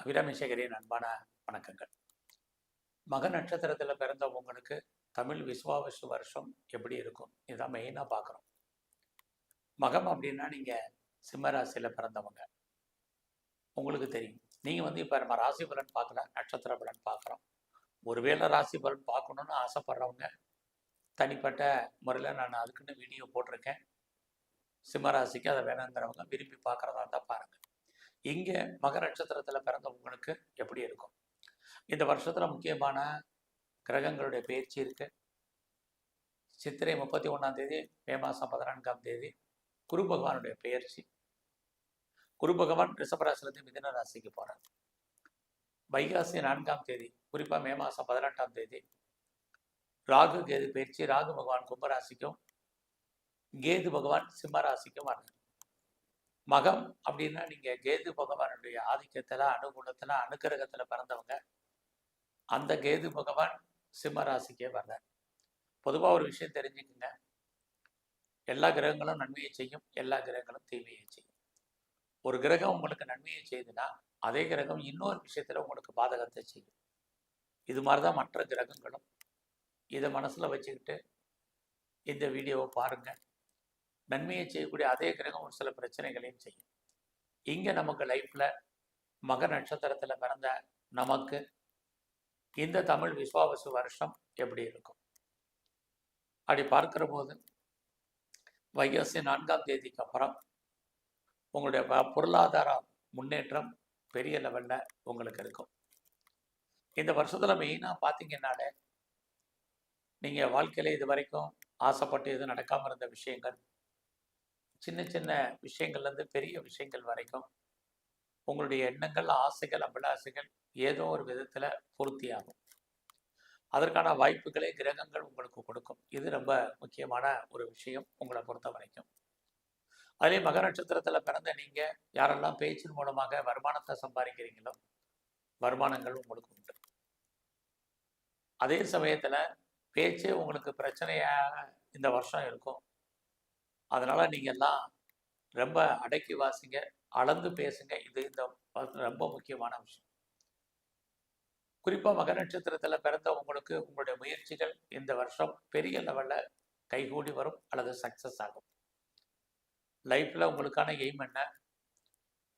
அபிராமிசேகரின் அன்பான வணக்கங்கள். மக நட்சத்திரத்தில் பிறந்தவங்களுக்கு தமிழ் விஸ்வாவசு வருஷம் எப்படி இருக்கும்? இதான் மெயினாக பார்க்குறோம். மகம் அப்படின்னா நீங்கள் சிம்மராசியில் பிறந்தவங்க. உங்களுக்கு தெரியும். நீங்கள் வந்து இப்போ நம்ம ராசி பலன் பார்க்கல நட்சத்திர பலன் பார்க்குறோம். ஒருவேளை ராசி பலன் பார்க்கணுன்னு ஆசைப்படுறவங்க தனிப்பட்ட முறையில் நான் அதுக்குன்னு வீடியோ போட்டிருக்கேன். சிம்மராசிக்கு அதை வேணுங்கிறவங்க விரும்பி பார்க்குறதா இருந்தால் பாருங்கள் இங்கே மகர நட்சத்திரத்தில் பிறந்தவங்களுக்கு எப்படி இருக்கும்? இந்த வருஷத்தில் முக்கியமான கிரகங்களுடைய பயிற்சி இருக்கு. சித்திரை முப்பத்தி ஒன்றாம் தேதி மே மாதம் பதினான்காம் தேதி குரு பகவானுடைய பெயர்ச்சி குரு பகவான் ரிஷபராசிலிருந்து மிதன ராசிக்கு போகிறார் வைகாசி நான்காம் தேதி குறிப்பாக மே மாதம் பதினெட்டாம் தேதி ராகு கேது பயிற்சி ராகு பகவான் கும்பராசிக்கும் கேது பகவான் சிம்ம ராசிக்கும் வர்றார். மகம் அப்படின்னா நீங்க கேது பகவானுடைய ஆதிக்கத்துல அனுகூலத்துல அனுக்கிரகத்துல பிறந்தவங்க. அந்த கேது பகவான் சிம்மராசிக்கே வர்றார். பொதுவாக ஒரு விஷயம் தெரிஞ்சுக்குங்க. எல்லா கிரகங்களும் நன்மையை செய்யும் எல்லா கிரகங்களும் தீமையை செய்யும். ஒரு கிரகம் உங்களுக்கு நன்மையை செய்யுதுன்னா அதே கிரகம் இன்னொரு விஷயத்துல உங்களுக்கு பாதகத்தை செய்யும். இது மாதிரி தான் மற்ற கிரகங்களும். இதை மனசில் வச்சுக்கிட்டு இந்த வீடியோவை பாருங்கள் நன்மையை செய்யக்கூடிய அதே கிரகம் ஒரு சில பிரச்சனைகளையும் செய்யும். இங்கே நமக்கு லைஃப்பில் மக நட்சத்திரத்தில் பிறந்த நமக்கு இந்த தமிழ் விஸ்வாவசு வருஷம் எப்படி இருக்கும்? அப்படி பார்க்கிற போது வைகாசி நான்காம் தேதிக்கு அப்புறம் உங்களுடைய பொருளாதார முன்னேற்றம் பெரிய லெவலில் உங்களுக்கு இருக்கும். இந்த வருஷத்தில் மெயினாக பார்த்தீங்கன்னாலே நீங்கள் வாழ்க்கையில் இது வரைக்கும் ஆசைப்பட்டு எதுவும் நடக்காமல் இருந்த விஷயங்கள் சின்ன சின்ன விஷயங்கள்லேருந்து பெரிய விஷயங்கள் வரைக்கும் உங்களுடைய எண்ணங்கள் ஆசைகள் அபிலாசைகள் ஏதோ ஒரு விதத்தில் பூர்த்தியாகும். அதற்கான வாய்ப்புகளை கிரகங்கள் உங்களுக்கு கொடுக்கும். இது ரொம்ப முக்கியமான ஒரு விஷயம் உங்களை பொறுத்த வரைக்கும். அதே மக நட்சத்திரத்தில் பிறந்த நீங்கள் யாரெல்லாம் பேச்சின் மூலமாக வருமானத்தை சம்பாதிக்கிறீங்களோ வருமானங்கள் உங்களுக்கு உண்டு. அதே சமயத்தில் பேச்சு உங்களுக்கு பிரச்சனையாக இந்த வருஷம் இருக்கும். அதனால் நீங்கள் எல்லாம் ரொம்ப அடக்கி வாசிங்க அளந்து பேசுங்க. இது இந்த ரொம்ப முக்கியமான விஷயம். குறிப்பாக மக நட்சத்திரத்தில் பிறந்த உங்களுக்கு உங்களுடைய முயற்சிகள் இந்த வருஷம் பெரிய லெவலில் கைகூடி வரும் அல்லது சக்ஸஸ் ஆகும். லைஃப்பில் உங்களுக்கான எய்ம் என்ன?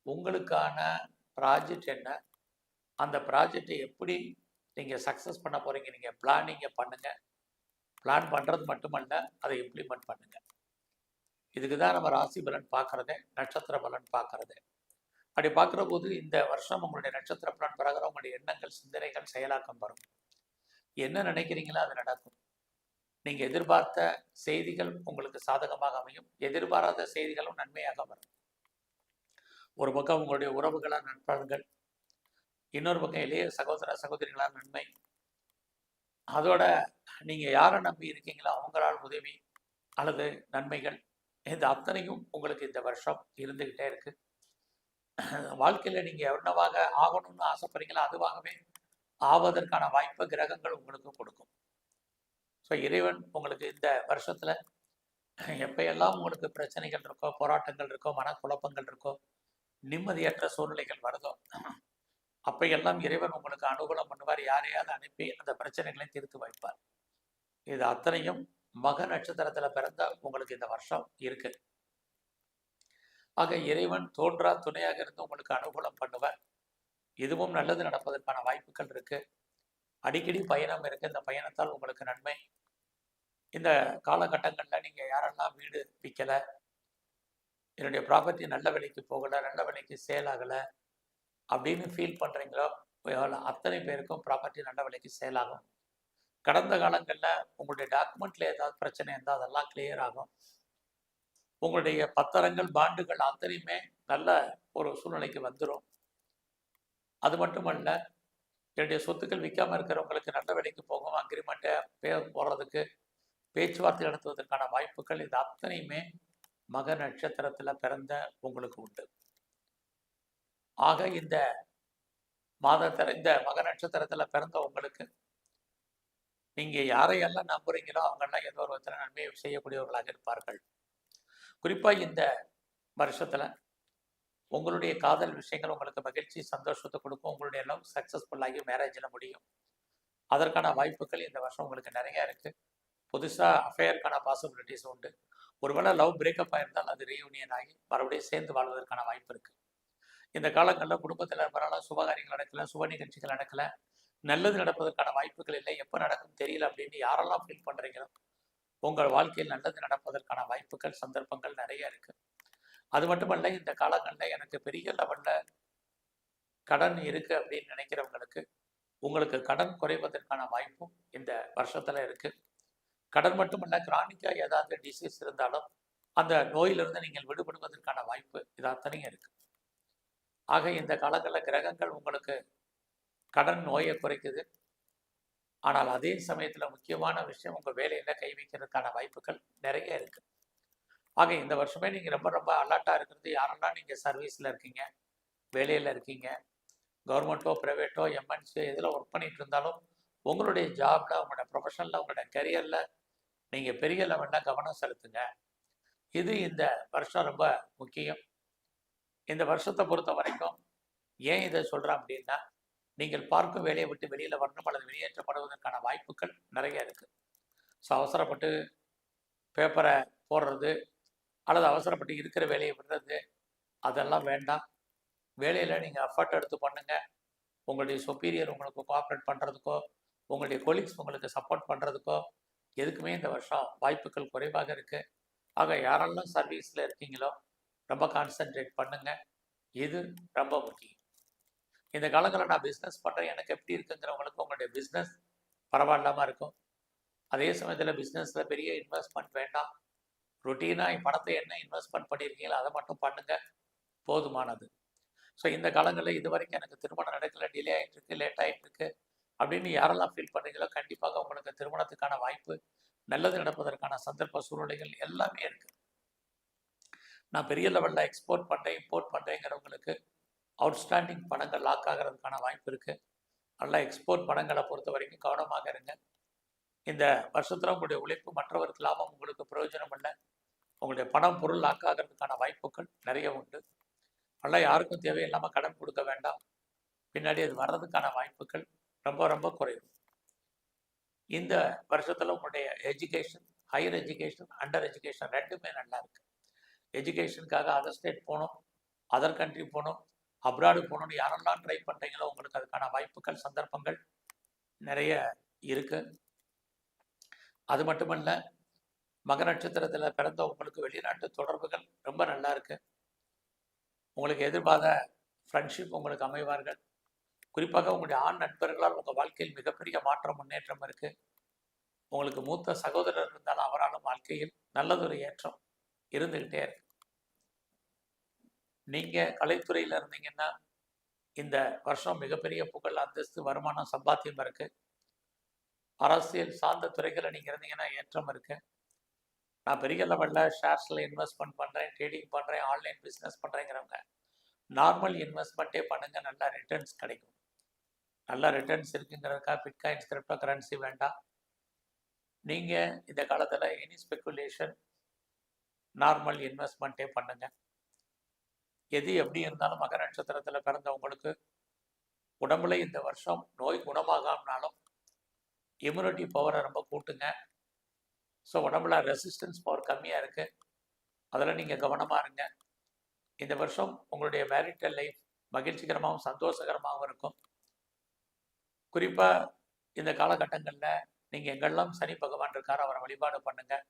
உங்களுக்கான ப்ராஜெக்ட் என்ன? அந்த ப்ராஜெக்டை எப்படி நீங்கள் சக்ஸஸ் பண்ண போகிறீங்க நீங்கள் பிளானிங்கை பண்ணுங்கள் பிளான் பண்ணுறது மட்டுமல்ல அதை இம்ப்ளிமெண்ட் பண்ணுங்கள் இதுக்கு தான் நம்ம ராசி பலன் பார்க்கறது நட்சத்திர பலன் பார்க்கறது. அப்படி பார்க்குற போது இந்த வருஷம் உங்களுடைய நட்சத்திர பலன் பிறகு உங்களுடைய எண்ணங்கள் சிந்தனைகள் செயலாக்கம் வரும். என்ன நினைக்கிறீங்களோ அது நடக்கும். நீங்கள் எதிர்பார்த்த செய்திகள் உங்களுக்கு சாதகமாக அமையும். எதிர்பாராத செய்திகளும் நன்மையாக வரும். ஒரு பக்கம் உங்களுடைய உறவுகளாக நண்பர்கள் இன்னொரு பக்கம் இளைய சகோதர சகோதரிகளாக நன்மை. அதோட நீங்கள் யாரை நம்பி இருக்கீங்களோ அவங்களால் உதவி அல்லது நன்மைகள் இந்த அத்தனையும் உங்களுக்கு இந்த வருஷம் இருந்துக்கிட்டே இருக்கு. வாழ்க்கையில் நீங்கள் என்னவாக ஆகணும்னு ஆசைப்படுறீங்களோ அதுவாகவே ஆவதற்கான வாய்ப்பை கிரகங்கள் உங்களுக்கு கொடுக்கும். ஸோ இறைவன் உங்களுக்கு இந்த வருஷத்தில் எப்பயெல்லாம் உங்களுக்கு பிரச்சனைகள் இருக்கோ போராட்டங்கள் இருக்கோ மனக்குழப்பங்கள் இருக்கோ நிம்மதியற்ற சூழ்நிலைகள் வருதோ அப்பையெல்லாம் இறைவன் உங்களுக்கு அனுகூலம் பண்ணுவார். யாரையாவது அனுப்பி அந்த பிரச்சனைகளை தீர்த்து வைப்பார். இது அத்தனையும் மக நட்சத்திரத்துல பிறந்தா உங்களுக்கு இந்த வருஷம் இருக்கு. ஆக இறைவன் தோன்றா துணையாக இருந்து உங்களுக்கு அனுகூலம் பண்ணுவார். இதுவும் நல்லது நடப்பதற்கான வாய்ப்புகள் இருக்கு. அடிக்கடி பயணம் இருக்கு. இந்த பயணத்தால் உங்களுக்கு நன்மை. இந்த காலகட்டங்களில் நீங்க யாரெல்லாம் வீடு விற்கல என்னுடைய ப்ராப்பர்ட்டி நல்ல விலைக்கு போகல நல்ல விலைக்கு சேல் ஆகல அப்படின்னு ஃபீல் பண்றீங்களோ அத்தனை பேருக்கும் ப்ராப்பர்ட்டி நல்ல விலைக்கு சேல் ஆகும். கடந்த காலங்களில் உங்களுடைய டாக்குமெண்ட்ல ஏதாவது பிரச்சனை இருந்தால் அதெல்லாம் கிளியர் ஆகும். உங்களுடைய பத்திரங்கள் பாண்டுகள் அத்தனையுமே நல்ல ஒரு சூழ்நிலைக்கு வந்துடும் அது மட்டுமல்ல என்னுடைய சொத்துக்கள் விற்காமல் இருக்கிறவங்களுக்கு நல்ல விலைக்கு போகும் அக்ரிமெண்ட்டை பே போடுறதுக்கு பேச்சுவார்த்தை நடத்துவதற்கான வாய்ப்புகள் இது அத்தனையுமே மக நட்சத்திரத்தில் பிறந்த உங்களுக்கு உண்டு. ஆக இந்த மாதத்திற இந்த மக நட்சத்திரத்தில் பிறந்த உங்களுக்கு நீங்கள் யாரையெல்லாம் நம்புறீங்களோ அவங்கெல்லாம் ஏதோ ஒரு விதத்தில் நன்மையை செய்யக்கூடியவர்களாக இருப்பார்கள். குறிப்பாக இந்த வருஷத்தில் உங்களுடைய காதல் விஷயங்கள் உங்களுக்கு மகிழ்ச்சி சந்தோஷத்தை கொடுக்கும். உங்களுடைய லவ் சக்ஸஸ்ஃபுல்லாகி மேரேஜில் முடியும். அதற்கான வாய்ப்புகள் இந்த வருஷம் உங்களுக்கு நிறைய இருக்குது புதுசாக அஃபேருக்கான பாசிபிலிட்டிஸ் உண்டு. ஒருவேளை லவ் பிரேக்கப் ஆயிருந்தால் அது ரீயூனியன் ஆகி மறுபடியும் சேர்ந்து வாழ்வதற்கான வாய்ப்பு இருக்குது இந்த காலங்களில் குடும்பத்தில் பரவாயில்ல சுபகாரியங்கள் நடக்கல சுப நிகழ்ச்சிகள் நடக்கல. நல்லது நடப்பதற்கான வாய்ப்புகள் இல்லை. எப்போ நடக்கும் தெரியல அப்படின்னு யாரெல்லாம் ஃபீல் பண்ணுறீங்களோ உங்கள் வாழ்க்கையில் நல்லது நடப்பதற்கான வாய்ப்புகள் சந்தர்ப்பங்கள் நிறைய இருக்குது அது மட்டுமல்ல இந்த காலங்களில் எனக்கு பெரிய லெவலில் கடன் இருக்குது அப்படின்னு நினைக்கிறவங்களுக்கு உங்களுக்கு கடன் குறைவதற்கான வாய்ப்பும் இந்த வருஷத்தில் இருக்குது கடன் மட்டுமல்ல கிரானிக்காக ஏதாவது டிசீஸ் இருந்தாலும் அந்த நோயிலிருந்து நீங்கள் விடுபடுவதற்கான வாய்ப்பு இது அத்தனையும் இருக்கு. ஆக இந்த காலங்களில் கிரகங்கள் உங்களுக்கு கடன் நோயை குறைக்குது. ஆனால் அதே சமயத்தில் முக்கியமான விஷயம் உங்கள் வேலையில் கை வைக்கிறதுக்கான வாய்ப்புகள் நிறைய இருக்கு. ஆக இந்த வருஷமே நீங்கள் ரொம்ப ரொம்ப அலர்ட்டாக இருக்கிறது. யாரெல்லாம் நீங்கள் சர்வீஸில் இருக்கீங்க வேலையில் இருக்கீங்க கவர்மெண்ட்டோ ப்ரைவேட்டோ எம்என்சியோ எதில் ஒர்க் பண்ணிட்டு இருந்தாலும் உங்களுடைய ஜாப்பில் உங்களோட ப்ரொஃபஷனில் உங்களோட கரியரில் நீங்கள் பெரிய லெவலில் கவனம் செலுத்துங்க. இது இந்த வருஷம் ரொம்ப முக்கியம். இந்த வருஷத்தை பொறுத்த வரைக்கும் ஏன் இதை சொல்கிறேன் அப்படின்னா நீங்கள் பார்க்கும் வேலையை விட்டு வெளியில் வரணும் அல்லது வெளியேற்றப்படுவதற்கான வாய்ப்புகள் நிறைய இருக்குது ஸோ அவசரப்பட்டு பேப்பரை போடுறது அல்லது அவசரப்பட்டு இருக்கிற வேலையை விடுறது அதெல்லாம் வேண்டாம். வேலையில் நீங்கள் எஃபர்ட் எடுத்து பண்ணுங்கள் உங்களுடைய சுப்பீரியர் உங்களுக்கு கோஆப்ரேட் பண்ணுறதுக்கோ உங்களுடைய கொலீக்ஸ் உங்களுக்கு சப்போர்ட் பண்ணுறதுக்கோ எதுக்குமே இந்த வருஷம் வாய்ப்புகள் குறைவாக இருக்குது ஆக யாரெல்லாம் சர்வீஸில் இருக்கீங்களோ ரொம்ப கான்சென்ட்ரேட் பண்ணுங்கள் இது ரொம்ப முக்கியம். இந்த காலங்களில் நான் பிஸ்னஸ் பண்ணுறேன் எனக்கு எப்படி இருக்குங்கிறவங்களுக்கு உங்களுடைய பிஸ்னஸ் பரவாயில்லாமல் இருக்கும். அதே சமயத்தில் பிஸ்னஸில் பெரிய இன்வெஸ்ட்மெண்ட் வேண்டாம். ரொட்டீனாக பணத்தை என்ன இன்வெஸ்ட்மெண்ட் பண்ணியிருக்கீங்களோ அதை மட்டும் பண்ணுங்கள் போதுமானது. ஸோ இந்த காலங்களில் இது வரைக்கும் எனக்கு திருமணம் நடக்கல டிலே ஆகிட்டு இருக்கு லேட் ஆகிட்டு இருக்கு. அப்படின்னு யாரெல்லாம் ஃபீல் பண்ணுறீங்களோ கண்டிப்பாக உங்களுக்கு திருமணத்துக்கான வாய்ப்பு நல்லது நடப்பதற்கான சந்தர்ப்ப சூழ்நிலைகள் எல்லாமே இருக்குது நான் பெரிய லெவலில் எக்ஸ்போர்ட் பண்ணுறேன் இம்போர்ட் பண்ணுறேங்கிறவங்களுக்கு அவுட்ஸ்டாண்டிங் பணங்கள் லாக் ஆகிறதுக்கான வாய்ப்பு இருக்குது நல்லா எக்ஸ்போர்ட் பணங்களை பொறுத்த வரைக்கும் கவனமாக இருங்க. இந்த வருஷத்தில் உங்களுடைய உழைப்பு மற்றவருக்கு லாபம் உங்களுக்கு பிரயோஜனம் இல்லை. உங்களுடைய பணம் பொருள் லாக் ஆகிறதுக்கான வாய்ப்புகள் நிறைய உண்டு. நல்லா யாருக்கும் தேவையில்லாமல் கடன் கொடுக்க வேண்டாம். பின்னாடி அது வர்றதுக்கான வாய்ப்புகள் ரொம்ப ரொம்ப குறைவு இந்த வருஷத்தில் உங்களுடைய education higher education under education ரெண்டுமே நல்லா இருக்குது எஜுகேஷனுக்காக அதர் ஸ்டேட் போகணும் அதர் கண்ட்ரி போகணும் அப்ராடு போகணும்னு யாரெல்லாம் ட்ரை பண்ணுறீங்களோ உங்களுக்கு அதுக்கான வாய்ப்புகள் சந்தர்ப்பங்கள் நிறைய இருக்கு. அது மட்டுமல்ல மக நட்சத்திரத்தில் பிறந்த உங்களுக்கு வெளிநாட்டு தொடர்புகள் ரொம்ப நல்லா இருக்கு. உங்களுக்கு எதிர்பார்த்த ஃப்ரெண்ட்ஷிப் உங்களுக்கு அமைவார்கள். குறிப்பாக உங்களுடைய ஆண் நண்பர்களால் உங்கள் வாழ்க்கையில் மிகப்பெரிய மாற்றம் முன்னேற்றம் இருக்கு. உங்களுக்கு மூத்த சகோதரர் இருந்தாலும் அவராலும் வாழ்க்கையில் நல்லதொரு ஏற்றம் இருந்துகிட்டே இருக்கு. நீங்கள் கலைத்துறையில் இருந்தீங்கன்னா இந்த வருஷம் மிகப்பெரிய புகழ் அந்தஸ்து வருமானம் சம்பாத்தியம் இருக்கு. அரசியல் சார்ந்த துறைகளில் நீங்கள் இருந்தீங்கன்னா ஏற்றம் இருக்கு. நான் பெரிய லெவலில் ஷேர்ஸில் இன்வெஸ்ட்மெண்ட் பண்ணுறேன் ட்ரேடிங் பண்ணுறேன் ஆன்லைன் பிஸ்னஸ் பண்ணுறேங்கிறவங்க நார்மல் இன்வெஸ்ட்மெண்ட்டே பண்ணுங்கள் நல்லா ரிட்டர்ன்ஸ் கிடைக்கும். நல்ல ரிட்டர்ன்ஸ் இருக்குங்கிறதுக்காக பிட்காயின்ஸ் கிரிப்டோ கரன்சி வேண்டாம். நீங்கள் இந்த காலத்தில் எனி ஸ்பெக்குலேஷன் நார்மல் இன்வெஸ்ட்மெண்ட்டே பண்ணுங்கள் எது எப்படி இருந்தாலும் மக நட்சத்திரத்தில் பிறந்தவங்களுக்கு உடம்புல இந்த வருஷம் நோய் குணமாகாமனாலும் இம்யூனிட்டி பவரை ரொம்ப கூட்டுங்க. ஸோ உடம்புல ரெசிஸ்டன்ஸ் பவர் கம்மியாக இருக்குது அதில் நீங்கள் கவனமாக இருங்க. இந்த வருஷம் உங்களுடைய மேரிட்டல் லைஃப் மகிழ்ச்சிகரமாகவும் சந்தோஷகரமாகவும் இருக்கும். குறிப்பாக இந்த காலகட்டங்களில் நீங்கள் எங்கெல்லாம் சனி பகவான் இருக்கார் அவரை வழிபாடு பண்ணுங்கள்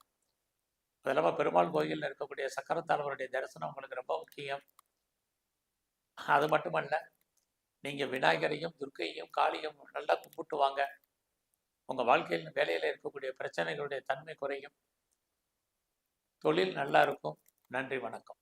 அது இல்லாமல் பெருமாள் கோயிலில் இருக்கக்கூடிய சக்கரத்தாழ்வருடைய தரிசனம் உங்களுக்கு ரொம்ப முக்கியம். அது மட்டுமல்ல நீங்கள் விநாயகரையும் துர்க்கையும் காளியும் நல்லா கும்பிட்டு வாங்க உங்கள் வாழ்க்கையில் வேலையில் இருக்கக்கூடிய பிரச்சனைகளுடைய தன்மை குறையும். தொழில் நல்லா இருக்கும். நன்றி வணக்கம்.